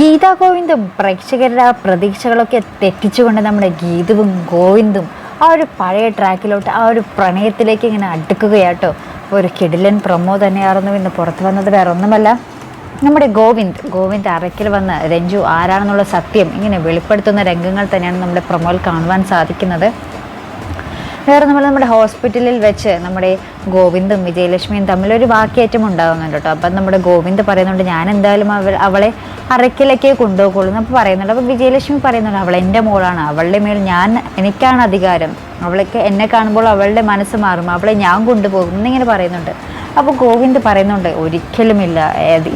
ഗീതാ ഗോവിന്ദും പ്രേക്ഷകരുടെ ആ പ്രതീക്ഷകളൊക്കെ തെറ്റിച്ചുകൊണ്ട് നമ്മുടെ ഗീതുവും ഗോവിന്ദും ആ ഒരു പഴയ ട്രാക്കിലോട്ട് ആ ഒരു പ്രണയത്തിലേക്ക് ഇങ്ങനെ അടുക്കുകയാട്ടോ. ഒരു കിടിലൻ പ്രൊമോ തന്നെയായിരുന്നു ഇന്ന് പുറത്തു വന്നത്. വേറെ ഒന്നുമല്ല നമ്മുടെ ഗോവിന്ദ് ഗോവിന്ദ് അറയ്ക്കൽ വന്ന് രഞ്ജു ആരാണെന്നുള്ള സത്യം ഇങ്ങനെ വെളിപ്പെടുത്തുന്ന രംഗങ്ങൾ തന്നെയാണ് നമ്മുടെ പ്രൊമോയിൽ കാണുവാൻ സാധിക്കുന്നത്. വേറെ നമ്മൾ നമ്മുടെ ഹോസ്പിറ്റലിൽ വെച്ച് നമ്മുടെ ഗോവിന്ദും വിജയലക്ഷ്മിയും തമ്മിലൊരു വാക്കേറ്റം ഉണ്ടാകുന്നുണ്ട് കേട്ടോ. അപ്പം നമ്മുടെ ഗോവിന്ദ് പറയുന്നുണ്ട് ഞാൻ എന്തായാലും അവൾ അവളെ അറയ്ക്കലേക്ക് കൊണ്ടുപോകുള്ളൂ എന്നപ്പോൾ പറയുന്നുണ്ട്. അപ്പോൾ വിജയലക്ഷ്മി പറയുന്നുണ്ട് അവൾ എന്റെ മോളാണ്. അവളുടെ മേൽ ഞാൻ എനിക്കാണ് അധികാരം. അവൾക്ക് എന്നെ കാണുമ്പോൾ അവളുടെ മനസ്സ് മാറും. അവളെ ഞാൻ കൊണ്ടുപോകും. എന്നിങ്ങനെ പറയുന്നുണ്ട്. അപ്പോൾ ഗോവിന്ദ് പറയുന്നുണ്ട് ഒരിക്കലുമില്ല.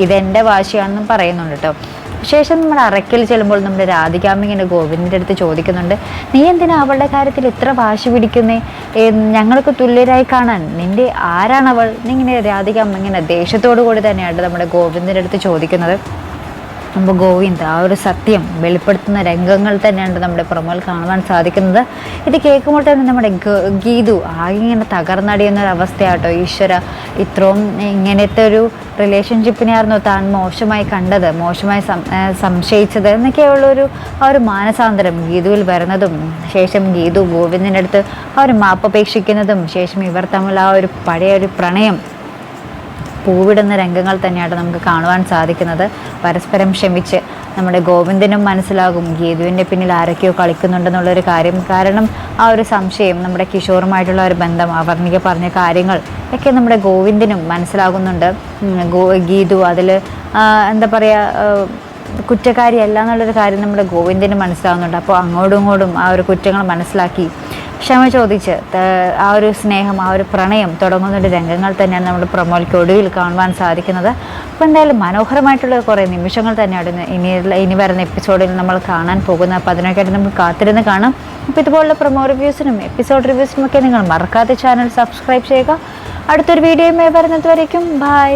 ഇതെന്റെ വാശിയാണെന്നും പറയുന്നുണ്ട് കേട്ടോ. ശേഷം നമ്മൾ അറയ്ക്കൽ ചെല്ലുമ്പോൾ നമ്മുടെ രാധികാമ്മ ഇങ്ങനെ ഗോവിന്ദിന്റെ അടുത്ത് ചോദിക്കുന്നുണ്ട് നീ എന്തിനാ അവളുടെ കാര്യത്തിൽ ഇത്ര വാശി പിടിക്കുന്നേ? ഞങ്ങൾക്ക് തുല്യരായി കാണാൻ നിന്റെ ആരാണവൾ? നിങ്ങനെ എന്നിങ്ങനെ രാധികാമ്മ ഇങ്ങനെ ദേഷ്യത്തോടു കൂടി തന്നെയാണ് നമ്മുടെ ഗോവിന്ദിന്റെ അടുത്ത് ചോദിക്കുന്നത്. അപ്പോൾ ഗോവിന്ദ് ആ ഒരു സത്യം വെളിപ്പെടുത്തുന്ന രംഗങ്ങൾ തന്നെയാണ് നമ്മുടെ പ്രൊമോയിൽ കാണുവാൻ സാധിക്കുന്നത്. ഇത് കേൾക്കുമ്പോൾ തന്നെ നമ്മുടെ ഗീതു ആകെ ഇങ്ങനെ തകർന്നടിയുന്ന ഒരു അവസ്ഥയാട്ടോ ഈശ്വര. ഇത്രയും ഇങ്ങനത്തെ ഒരു റിലേഷൻഷിപ്പിനെയായിരുന്നു താൻ മോശമായി കണ്ടത് മോശമായി സംശയിച്ചത് എന്നൊക്കെയുള്ള ഒരു ആ ഒരു മാനസാന്തരം ഗീതുവിൽ വരുന്നതും ശേഷം ഗീതു ഗോവിന്ദിന്റെ അടുത്ത് ആ ഒരു മാപ്പ് മാപ്പപേക്ഷിക്കുന്നതും ശേഷം ഇവർ തമ്മിൽ ആ ഒരു പഴയ ഒരു പ്രണയം പൂവിടുന്ന രംഗങ്ങൾ തന്നെയാണ് നമുക്ക് കാണുവാൻ സാധിക്കുന്നത്. പരസ്പരം ക്ഷമിച്ച് നമ്മുടെ ഗോവിന്ദനും മനസ്സിലാകും ഗീതുവിന്റെ പിന്നിൽ ആരൊക്കെയോ കളിക്കുന്നുണ്ടെന്നുള്ളൊരു കാര്യം. കാരണം ആ ഒരു സംശയം നമ്മുടെ കിഷോറുമായിട്ടുള്ള ഒരു ബന്ധം അവർണിക പറഞ്ഞ കാര്യങ്ങൾ ഒക്കെ നമ്മുടെ ഗോവിന്ദനും മനസ്സിലാകുന്നുണ്ട്. ഗോ ഗീതു അതിൽ എന്താ പറയുക കുറ്റക്കാരിയല്ല എന്നുള്ളൊരു കാര്യം നമ്മുടെ ഗോവിന്ദന് മനസ്സിലാവുന്നുണ്ട് അപ്പോൾ അങ്ങോട്ടും ഇങ്ങോട്ടും ആ ഒരു കുറ്റങ്ങൾ മനസ്സിലാക്കി ക്ഷമ ചോദിച്ച് ആ ഒരു സ്നേഹം ആ ഒരു പ്രണയം തുടങ്ങുന്ന ഒരു രംഗങ്ങൾ തന്നെയാണ് നമ്മൾ പ്രൊമോയ്ക്ക് ഒടുവിൽ കാണുവാൻ സാധിക്കുന്നത്. അപ്പോൾ എന്തായാലും മനോഹരമായിട്ടുള്ള കുറേ നിമിഷങ്ങൾ തന്നെയാണ് ഇനി ഇനി വരുന്ന എപ്പിസോഡിൽ നമ്മൾ കാണാൻ പോകുന്നത്. അപ്പോൾ അതിനൊക്കെയായിട്ട് നമ്മൾ കാത്തിരുന്ന് കാണാം. അപ്പോൾ ഇതുപോലുള്ള പ്രൊമോ റിവ്യൂസിനും എപ്പിസോഡ് റിവ്യൂസിനും ഒക്കെ നിങ്ങൾ മറക്കാതെ ചാനൽ സബ്സ്ക്രൈബ് ചെയ്യുക. അടുത്തൊരു വീഡിയോയുമായി വരുന്നത് വരയ്ക്കും ബൈ.